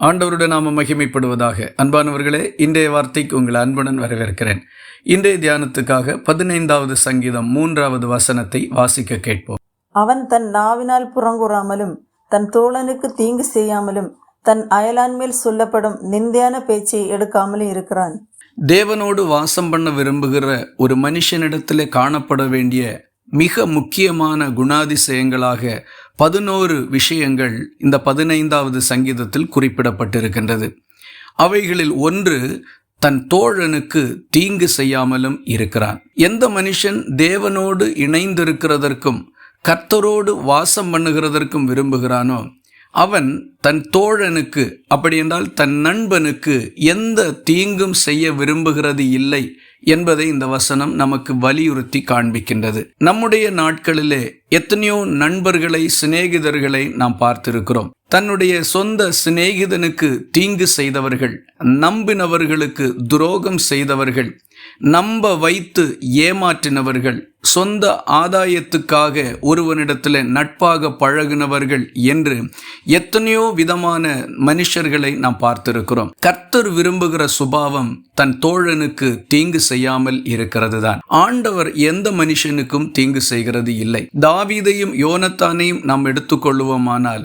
ஆண்டவருடைய நாம மகிமைப்படுவதாக. அன்பானவர்களே இன்றைய வார்த்தைக்கு உங்களை அன்புடன் வரவேற்கிறேன். இன்றைய தியானத்துக்காக பதினைந்தாவது சங்கீதம் மூன்றாவது வசனத்தை வாசிக்க கேட்போம். அவன் தன் நாவினால் புறங்கூறாமலும் தன் தோழனுக்கு தீங்கு செய்யாமலும் தன் அயலான் மேல் சொல்லப்படும் நிந்தையான பேச்சை எடுக்காமலும் இருக்கிறான். தேவனோடு வாசம் பண்ண விரும்புகிற ஒரு மனுஷனிடத்திலே காணப்பட வேண்டிய மிக முக்கியமான குணாதிசயங்களாக பதினோரு விஷயங்கள் இந்த பதினைந்தாவது சங்கீதத்தில் குறிப்பிடப்பட்டிருக்கின்றது. அவைகளில் ஒன்று தன் தோழனுக்கு தீங்கு செய்யாமலும் இருக்கிறான். எந்த மனுஷன் தேவனோடு இணைந்திருக்கிறதற்கும் கர்த்தரோடு வாசம் பண்ணுகிறதற்கும் விரும்புகிறானோ அவன் தன் தோழனுக்கு அப்படி என்றால் தன் நண்பனுக்கு எந்த தீங்கும் செய்ய விரும்புகிறது இல்லை என்பதை இந்த வசனம் நமக்கு வலியுறுத்தி காண்பிக்கின்றது. நம்முடைய நாட்களிலே எத்தனையோ நண்பர்களை சிநேகிதர்களை நாம் பார்த்திருக்கிறோம். தன்னுடைய சொந்த சிநேகிதனுக்கு தீங்கு செய்தவர்கள் நம்பினவர்களுக்கு துரோகம் செய்தவர்கள் நம்ப வைத்து ஏமாற்றினவர்கள் சொந்த ஆதாயத்துக்காக ஒருவனிடத்தில் நட்பாக பழகினவர்கள் என்று எத்தனையோ விதமான மனுஷர்களை நாம் பார்த்திருக்கிறோம். கர்த்தர் விரும்புகிற சுபாவம் தன் தோழனுக்கு தீங்கு செய்யாமல் இருக்கிறது தான் ஆண்டவர் எந்த மனுஷனுக்கும் தீங்கு செய்கிறது இல்லை. தாவீதையும் யோனத்தானையும் நாம் எடுத்துக்கொள்வோமானால்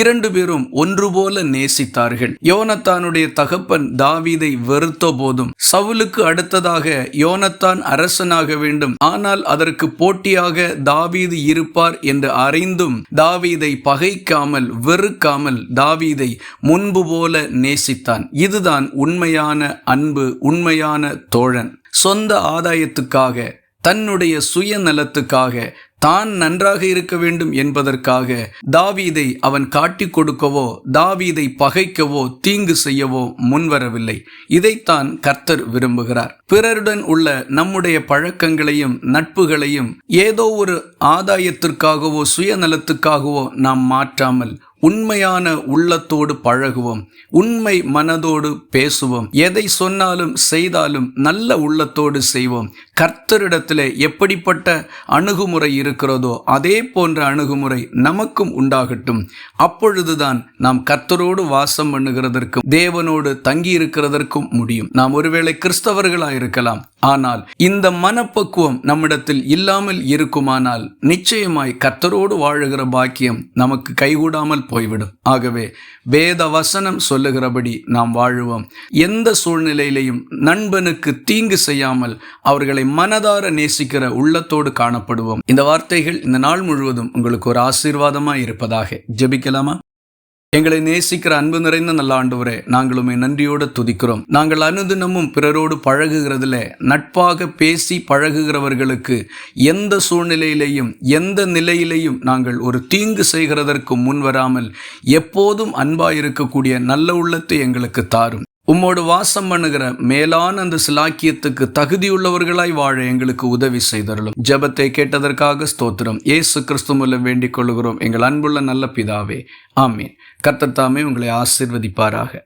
இரண்டு பேரும் ஒன்று போல நேசித்தார்கள். யோனத்தானுடைய தகப்பன் தாவீதை வெறுத்த போதும் சவுலுக்கு அடுத்ததாக யோனத்தான் அரசனாக வேண்டும். ஆனால் அதற்கு போட்டியாக தாவீது இருப்பார் என்று அறிந்தும் தாவீதை பகைக்காமல் வெறுக்காமல் தாவீதை முன்பு போல நேசித்தான். இதுதான் உண்மையான அன்பு உண்மையான தோழன். சொந்த ஆதாயத்துக்காக தன்னுடைய சுயநலத்துக்காக தான் நன்றாக இருக்க வேண்டும் என்பதற்காக தாவீதை அவன் காட்டிக் கொடுக்கவோ தாவீதை பகைக்கவோ தீங்கு செய்யவோ முன்வரவில்லை. இதைத்தான் கர்த்தர் விரும்புகிறார். பிறருடன் உள்ள நம்முடைய பழக்கங்களையும் நட்புகளையும் ஏதோ ஒரு ஆதாயத்திற்காகவோ சுயநலத்துக்காகவோ நாம் மாற்றாமல் உண்மையான உள்ளத்தோடு பழகுவோம் உண்மை மனதோடு பேசுவோம். எதை சொன்னாலும் செய்தாலும் நல்ல உள்ளத்தோடு செய்வோம். கர்த்தரிடத்தில் எப்படிப்பட்ட அணுகுமுறை இருக்கிறதோ அதே போன்ற அணுகுமுறை நமக்கும் உண்டாகட்டும். அப்பொழுதுதான் நாம் கர்த்தரோடு வாசம் பண்ணுகிறதற்கும் தேவனோடு தங்கி இருக்கிறதற்கும் முடியும். நாம் ஒருவேளை கிறிஸ்தவர்களாக இருக்கலாம் ஆனால் இந்த மனப்பக்குவம் நம்மிடத்தில் இல்லாமல் இருக்குமானால் நிச்சயமாய் கத்தரோடு வாழுகிற பாக்கியம் நமக்கு கைகூடாமல் போய்விடும். ஆகவே வேத வசனம் சொல்லுகிறபடி நாம் வாழுவோம். எந்த சூழ்நிலையிலையும் நண்பனுக்கு தீங்கு செய்யாமல் அவர்களை மனதார நேசிக்கிற உள்ளத்தோடு காணப்படுவோம். இந்த வார்த்தைகள் இந்த நாள் முழுவதும் உங்களுக்கு ஒரு ஆசீர்வாதமாக இருப்பதாக. ஜெபிக்கலாமா? எங்களை நேசிக்கிற அன்பு நிறைந்த நல்ல ஆண்டவரே நாங்களுமே நன்றியோடு துதிக்கிறோம். நாங்கள் அனுதினமும் பிறரோடு பழகுகிறதுல நட்பாக பேசி பழகுகிறவர்களுக்கு எந்த சூழ்நிலையிலையும் எந்த நிலையிலையும் நாங்கள் ஒரு தீங்கு செய்கிறதற்கு முன் வராமல் எப்போதும் அன்பாயிருக்கக்கூடிய நல்ல உள்ளத்தை எங்களுக்கு தாரும். உம்மோடு வாசம் பண்ணுகிற மேலான அந்த சிலாக்கியத்துக்கு தகுதியுள்ளவர்களாய் வாழ எங்களுக்கு உதவி செய்தருளும். ஜெபத்தை கேட்டதற்காக ஸ்தோத்திரம். ஏசு கிறிஸ்து மூலம் வேண்டிக் கொள்கிறோம் எங்கள் அன்புள்ள நல்ல பிதாவே. ஆமீன். கர்த்தர் உங்களை ஆசிர்வதிப்பாராக.